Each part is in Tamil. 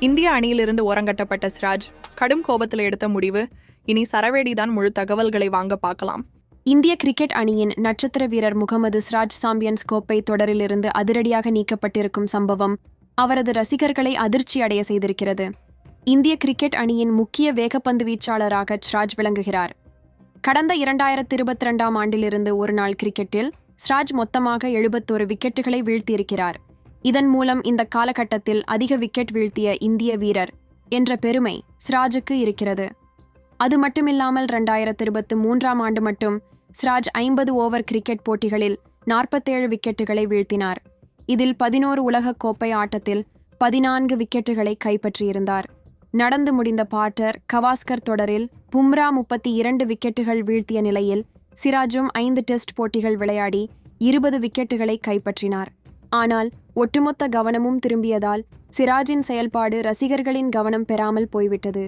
இந்திய அணியிலிருந்து ஓரங்கட்டப்பட்ட சிராஜ் கடும் கோபத்தில் எடுத்த முடிவு. இனி சரவேடிதான் முழு தகவல்களை வாங்க பார்க்கலாம். இந்திய கிரிக்கெட் அணியின் நட்சத்திர வீரர் முகமது சிராஜ் சாம்பியன்ஸ் கோப்பை தொடரிலிருந்து அதிரடியாக நீக்கப்பட்டிருக்கும் சம்பவம் அவரது ரசிகர்களை அதிர்ச்சி அடைய செய்திருக்கிறது. இந்திய கிரிக்கெட் அணியின் முக்கிய வேகப்பந்து வீச்சாளராக சிராஜ் விளங்குகிறார். கடந்த இரண்டாயிரத்தி இருபத்தி ரெண்டாம் ஆண்டிலிருந்து ஒருநாள் கிரிக்கெட்டில் சிராஜ் மொத்தமாக எழுபத்தோரு விக்கெட்டுகளை வீழ்த்தியிருக்கிறார். இதன் மூலம் இந்த காலகட்டத்தில் அதிக விக்கெட் வீழ்த்திய இந்திய வீரர் என்ற பெருமை சிராஜுக்கு இருக்கிறது. அது மட்டுமில்லாமல் ரெண்டாயிரத்தி இருபத்தி மூன்றாம் ஆண்டு மட்டும் சிராஜ் ஐம்பது ஓவர் கிரிக்கெட் போட்டிகளில் நாற்பத்தேழு விக்கெட்டுகளை வீழ்த்தினார். இதில் பதினோரு உலகக் கோப்பை ஆட்டத்தில் பதினான்கு விக்கெட்டுகளை கைப்பற்றியிருந்தார். நடந்து முடிந்த பாட்டர் கவாஸ்கர் தொடரில் பும்ரா முப்பத்தி இரண்டு விக்கெட்டுகள் வீழ்த்திய நிலையில் சிராஜும் ஐந்து டெஸ்ட் போட்டிகள் விளையாடி இருபது விக்கெட்டுகளை கைப்பற்றினார். ஆனால் ஒட்டுமொத்த கவனமும் திரும்பியதால் சிராஜின் செயல்பாடு ரசிகர்களின் கவனம் பெறாமல் போய்விட்டது.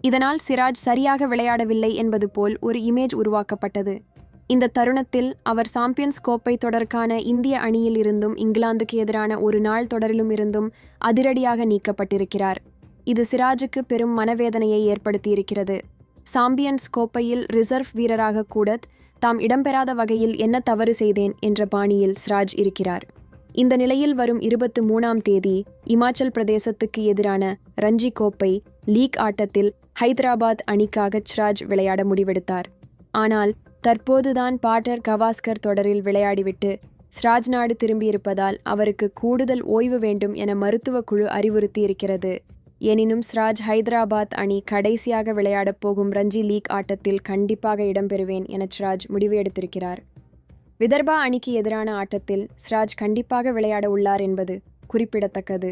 இதனால் சிராஜ் சரியாக விளையாடவில்லை என்பது போல் ஒரு இமேஜ் உருவாக்கப்பட்டது. இந்த தருணத்தில் அவர் சாம்பியன்ஸ் கோப்பை தொடர்கான இந்திய அணியில் இருந்தும் இங்கிலாந்துக்கு எதிரான ஒரு நாள் தொடரிலும் இருந்தும் அதிரடியாக நீக்கப்பட்டிருக்கிறார். இது சிராஜுக்கு பெரும் மனவேதனையை ஏற்படுத்தியிருக்கிறது. சாம்பியன்ஸ் கோப்பையில் ரிசர்வ் வீரராக கூட தாம் இடம்பெறாத வகையில் என்ன தவறு செய்தேன் என்ற பாணியில் சிராஜ் இருக்கிறார். இந்த நிலையில் வரும் இருபத்து மூணாம் தேதி இமாச்சல் பிரதேசத்துக்கு எதிரான ரஞ்சி கோப்பை லீக் ஆட்டத்தில் ஹைதராபாத் அணிக்காக சிராஜ் விளையாட முடிவெடுத்தார். ஆனால் தற்போதுதான் பாட்டர் கவாஸ்கர் தொடரில் விளையாடிவிட்டு சிராஜ் நாடு திரும்பியிருப்பதால் அவருக்கு கூடுதல் ஓய்வு வேண்டும் என மருத்துவ குழு அறிவுறுத்தியிருக்கிறது. எனினும் சிராஜ் ஹைதராபாத் அணி கடைசியாக விளையாடப் போகும் ரஞ்சி லீக் ஆட்டத்தில் கண்டிப்பாக இடம்பெறுவேன் என சிராஜ் முடிவு எடுத்திருக்கிறார். விதர்பா அணிக்கு எதிரான ஆட்டத்தில் சிராஜ் கண்டிப்பாக விளையாட உள்ளார் என்பது குறிப்பிடத்தக்கது.